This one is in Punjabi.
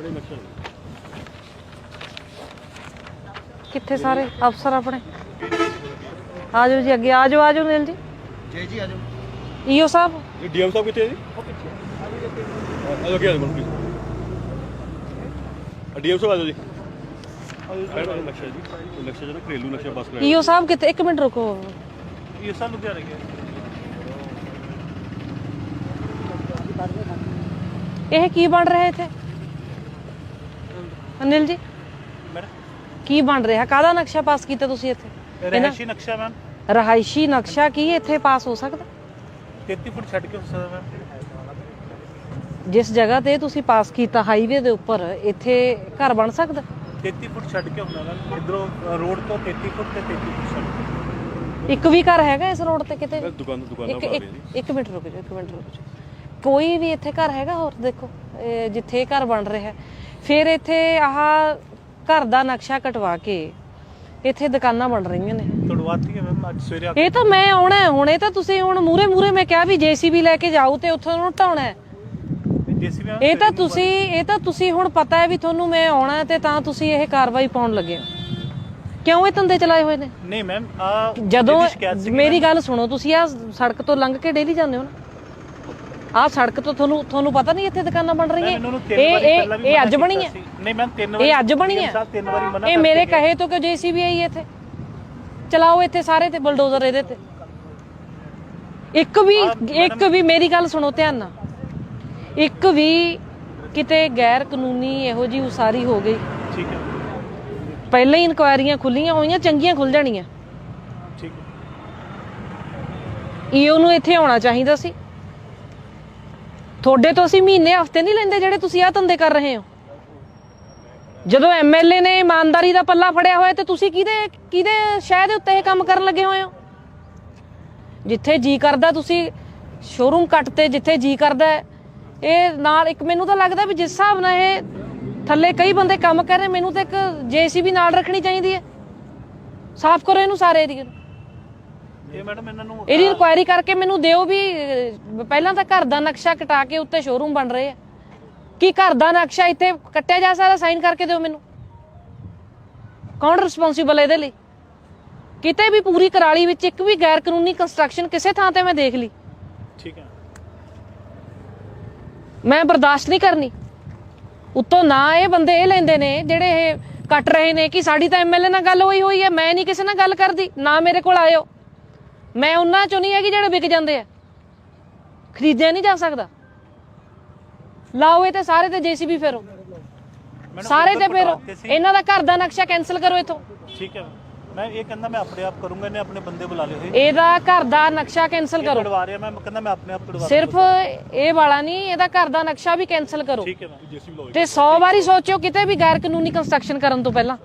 ਆਪਣੇ ਨਕਸ਼ਾ ਕਿੱਥੇ ਸਾਰੇ? ਅਫਸਰ ਆਪਣੇ? ਆ ਜਾਓ ਜੀ ਅੱਗੇ ਆ ਜਾਓ ਆ ਜਾਓ ਨੀਲ ਜੀ। ਜੀ ਜੀ ਆ ਜਾਓ। ਈਓ ਸਾਹਿਬ? ਇਹ ਡੀਐਮ ਸਾਹਿਬ ਕਿੱਥੇ ਹੈ ਜੀ? ਉਹ ਪਿੱਛੇ। ਆ ਜਾਓ ਅੱਗੇ ਆ ਜਾਓ ਮੈਡਮ ਪਲੀਜ਼ ਡੀਐਮ ਸਾਹਿਬ ਆ ਜਾਓ ਜੀ। ਮੈਡਮ ਇਹ ਨਕਸ਼ਾ ਜੀ। ਇਹ ਨਕਸ਼ਾ ਜਿਹੜਾ ਘਰੇਲੂ ਨਕਸ਼ਾ ਬਸ ਕਰਾਇਆ ਈਓ ਸਾਹਿਬ ਕਿੱਥੇ? ਇੱਕ ਮਿੰਟ ਰੁਕੋ। ਇਹ ਸਾਲ ਲੁਧਿਆਣੇ ਗਿਆ ਇਹ ਕੀ ਬਣ ਰਿਹਾ ਇੱਥੇ? ਅਨਿਲ ਜੀ? ਮੈਡਮ? ਕੀ ਬਣ ਰਿਹਾ? ਕਾਹਦਾ ਨਕਸ਼ਾ ਪਾਸ ਕੀਤਾ ਤੁਸੀਂ ਇੱਥੇ? ਇਹਨਾਂ- ਰਹਿਸ਼ੀ ਨਕਸ਼ਾ ਮੈਮ। ਰਹਾਇਸ਼ੀ ਨਕਸ਼ਾ ਕੀ ਇੱਥੇ ਪਾਸ ਹੋ ਸਕਦਾ? 33 ਫੁੱਟ ਛੱਡ ਕੇ ਹੋ ਸਕਦਾ ਮੈਮ। ਜਿਸ ਜਗ੍ਹਾ ਤੇ ਤੁਸੀਂ ਪਾਸ ਕੀਤਾ ਹਾਈਵੇ ਦੇ ਉੱਪਰ ਇੱਥੇ ਘਰ ਬਣ ਸਕਦਾ? 33 ਫੁੱਟ ਛੱਡ ਕੇ ਹੁੰਦਾ ਮੈਮ। ਇਧਰੋਂ ਰੋਡ ਤੋਂ 33 ਫੁੱਟ ਤੇ 33 ਫੁੱਟ ਛੱਡ ਕੇ। ਇੱਕ ਵੀ ਘਰ ਹੈਗਾ ਇਸ ਰੋਡ ਤੇ ਕਿਤੇ? ਦੁਕਾਨ ਦੁਕਾਨਾਂ ਇੱਕ ਇੱਕ ਮਿੰਟ ਰੁਕ ਜਾਓ ਇੱਕ ਮਿੰਟ ਰੁਕ ਜਾਓ। ਕੋਈ ਵੀ ਇੱਥੇ ਘਰ ਹੈਗਾ ਹੋਰ ਦੇਖੋ ਜਿੱਥੇ ਘਰ ਬਣ ਰਿਹਾ। ਫਿਰ ਇੱਥੇ ਆਹ ਘਰ ਦਾ ਨਕਸ਼ਾ ਕਟਵਾ ਕੇ ਇੱਥੇ ਦੁਕਾਨਾਂ ਬਣ ਰਹੀਆਂ ਨੇ। ਤੁੜਵਾਤੀ ਹੈ ਮੈਮ ਅੱਜ ਸਵੇਰੇ ਇਹ ਤਾਂ ਮੈਂ ਆਉਣਾ ਹੁਣ ਇਹ ਤਾਂ ਤੁਸੀਂ ਹੁਣ ਮੂਰੇ ਮੂਰੇ ਮੈਂ ਕਿਹਾ ਵੀ ਜੀਸੀਬੀ ਲੈ ਕੇ ਜਾਓ ਤੇ ਉੱਥੋਂ ਨੂੰ ਢਾਉਣਾ ਹੈ। ਜੀਸੀਬੀ ਇਹ ਤਾਂ ਤੁਸੀਂ ਇਹ ਤਾਂ ਤੁਸੀਂ ਹੁਣ ਪਤਾ ਹੈ ਵੀ ਤੁਹਾਨੂੰ ਮੈਂ ਆਉਣਾ ਤੇ ਤਾਂ ਤੁਸੀਂ ਇਹ ਕਾਰਵਾਈ ਪਾਉਣ ਲੱਗੇ ਹੋ। ਕਿਉਂ ਇਹ ਧੰਦੇ ਚਲਾਏ ਹੋਏ ਨੇ? ਨਹੀਂ ਮੈਮ ਜਦੋਂ ਮੇਰੀ ਗੱਲ ਸੁਣੋ ਤੁਸੀਂ ਆ ਸੜਕ ਤੋਂ ਲੰਘ ਕੇ ਡੇਲੀ ਜਾਂਦੇ ਹੋ ਨਾ? ਆ ਸੜਕ ਤੋਂ ਤੁਹਾਨੂੰ ਤੁਹਾਨੂੰ ਪਤਾ ਨਹੀਂ ਇੱਥੇ ਦੁਕਾਨਾਂ ਬਣ ਰਹੀਆਂ? ਇਹ ਇਹ ਇਹ ਅੱਜ ਬਣੀ ਹੈ? ਨਹੀਂ ਮੈਮ ਤਿੰਨ ਵਾਰੀ ਇਹ ਅੱਜ ਬਣੀ ਹੈ? ਸਾਹਿਬ ਤਿੰਨ ਵਾਰੀ ਮਨਾ ਇਹ ਮੇਰੇ ਕਹੇ ਤੋਂ ਕਿ ਜੀਸੀਬੀ ਆਈ ਇੱਥੇ? ਚਲਾਓ ਇੱਥੇ ਸਾਰੇ ਤੇ ਬਲਡੋਜ਼ਰ ਇਹਦੇ ਤੇ। ਇੱਕ ਵੀ ਇੱਕ ਵੀ ਮੇਰੀ ਗੱਲ ਸੁਣੋ ਧਿਆਨ ਨਾਲ। ਇੱਕ ਵੀ ਕਿਤੇ ਗੈਰ ਕਾਨੂੰਨੀ ਇਹੋ ਜੀ ਉਸਾਰੀ ਹੋ ਗਈ। ਠੀਕ ਹੈ। ਪਹਿਲਾਂ ਹੀ ਇਨਕੁਆਇਰੀਆਂ ਖੁੱਲੀਆਂ ਹੋਈਆਂ ਚੰਗੀਆਂ ਖੁੱਲ ਜਾਣੀਆਂ। ਠੀਕ ਹੈ। ਈਓ ਨੂੰ ਇੱਥੇ ਆਉਣਾ ਚਾਹੀਦਾ ਸੀ। ਤੁਹਾਡੇ ਤੋਂ ਅਸੀਂ ਮਹੀਨੇ, ਹਫ਼ਤੇ ਨਹੀਂ ਲੈਂਦੇ ਜਿਹੜੇ ਤੁਸੀਂ ਆਹ ਧੰਦੇ ਕਰ ਰਹੇ ਹੋ? ਜਦੋਂ ਐਮਐਲਏ ਨੇ ਇਮਾਨਦਾਰੀ ਦਾ ਪੱਲਾ ਫੜਿਆ ਹੋਇਆ, ਤੇ ਤੁਸੀਂ ਕਿਹਦੇ ਕਿਹਦੇ ਸ਼ਹਿ ਦੇ ਉੱਤੇ ਇਹ ਕੰਮ ਕਰਨ ਲੱਗੇ ਹੋਏ ਹੋ? ਜਿੱਥੇ ਜੀ ਕਰਦਾ, ਤੁਸੀਂ ਸ਼ੋਰੂਮ ਕੱਟ ਤੇ ਜਿੱਥੇ ਜੀ ਕਰਦਾ ਇਹ ਨਾਲ ਇੱਕ ਮੈਨੂੰ ਤਾਂ ਲੱਗਦਾ ਵੀ ਜਿਸ ਹਿਸਾਬ ਨਾਲ ਇਹ ਥੱਲੇ ਕਈ ਬੰਦੇ ਕੰਮ ਕਰ ਰਹੇ, ਮੈਨੂੰ ਤਾਂ ਇੱਕ ਜੇਸੀਬੀ ਨਾਲ ਰੱਖਣੀ ਚਾਹੀਦੀ ਹੈ। ਸਾਫ਼ ਕਰੋ ਇਹਨੂੰ ਸਾਰੇ ਏਰੀਏ ਨੂੰ ਇਹ ਮੈਡਮ ਇਹਨਾਂ ਨੂੰ ਇਹਦੀ ਇਨਕੁਆਇਰੀ ਕਰਕੇ ਮੈਨੂੰ ਦਿਓ ਵੀ ਅਹ, ਪਹਿਲਾਂ ਤਾਂ ਘਰ ਦਾ ਨਕਸ਼ਾ ਕਟਾ ਕੇ ਉੱਤੇ ਸ਼ੋਰੂਮ ਬਣ ਰਹੇ ਆ। ਕੀ ਘਰ ਦਾ ਨਕਸ਼ਾ ਇੱਥੇ ਕੱਟਿਆ ਜਾ ਸਕਦਾ? ਸਾਈਨ ਕਰਕੇ ਦਿਓ ਮੈਨੂੰ। ਕੌਣ ਰਿਸਪੌਂਸੀਬਲ ਹੈ ਇਹਦੇ ਲਈ? ਕਿਤੇ ਵੀ ਪੂਰੀ ਕਰਾਲੀ ਵਿੱਚ ਇੱਕ ਵੀ ਗੈਰ ਕਾਨੂੰਨੀ ਕੰਸਟਰਕਸ਼ਨ ਕਿਸੇ ਥਾਂ ਤੇ ਮੈਂ ਦੇਖ ਲਈ। ਠੀਕ ਹੈ। ਮੈਂ ਬਰਦਾਸ਼ਤ ਨਹੀਂ ਕਰਨੀ। ਉੱਤੋਂ ਨਾ ਇਹ ਬੰਦੇ ਇਹ ਲੈਂਦੇ ਨੇ ਜਿਹੜੇ ਇਹ ਕੱਟ ਰਹੇ ਨੇ ਕਿ ਸਾਡੀ ਤਾਂ ਐਮਐਲਏ ਨਾਲ ਗੱਲ ਹੋਈ ਹੋਈ ਹੈ ਮੈਂ ਨਹੀਂ ਕਿਸੇ ਨਾਲ ਗੱਲ ਕਰਦੀ ਨਾ ਮੇਰੇ ਕੋਲ ਆਇਓ। ਮੈਂ ਉਹਨਾਂ ਚੋਂ ਨਹੀਂ ਹੈਗੀ ਜਿਹੜੇ ਵਿਕ ਜਾਂਦੇ ਆ। ਖਰੀਦਿਆ ਨਹੀਂ ਜਾ ਸਕਦਾ। ਲਾਓ ਇਹ ਤੇ ਸਾਰੇ ਤੇ ਜੀਸੀਬੀ ਫੇਰੋ। ਸਾਰੇ ਤੇ ਫੇਰੋ। ਇਹਨਾਂ ਦਾ ਘਰ ਦਾ ਨਕਸ਼ਾ ਕੈਨਸਲ ਕਰੋ ਇਥੋਂ। ਠੀਕ ਹੈ। ਮੈਂ ਇਹ ਕਹਿੰਦਾ ਮੈਂ ਆਪਣੇ ਆਪ ਕਰੂੰਗਾ ਇਹਨੇ ਆਪਣੇ ਬੰਦੇ ਬੁਲਾ ਲਏ ਹੋਏ। ਇਹਦਾ ਘਰ ਦਾ ਨਕਸ਼ਾ ਕੈਨਸਲ ਕਰੋ। ਤੁੜਵਾ ਰਿਹਾ ਮੈਂ ਕਹਿੰਦਾ ਮੈਂ ਆਪਣੇ ਆਪ ਤੁੜਵਾ ਸਿਰਫ ਇਹ ਵਾਲਾ ਨਹੀਂ ਇਹਦਾ ਘਰ ਦਾ ਨਕਸ਼ਾ ਵੀ ਕੈਨਸਲ ਕਰੋ। ਠੀਕ ਹੈ ਤੇ 100 ਵਾਰੀ ਸੋਚਿਓ ਕਿਤੇ ਵੀ ਗੈਰ ਕਾਨੂੰਨੀ ਕੰਸਟਰਕਸ਼ਨ ਕਰਨ ਤੋਂ ਪਹਿਲਾਂ।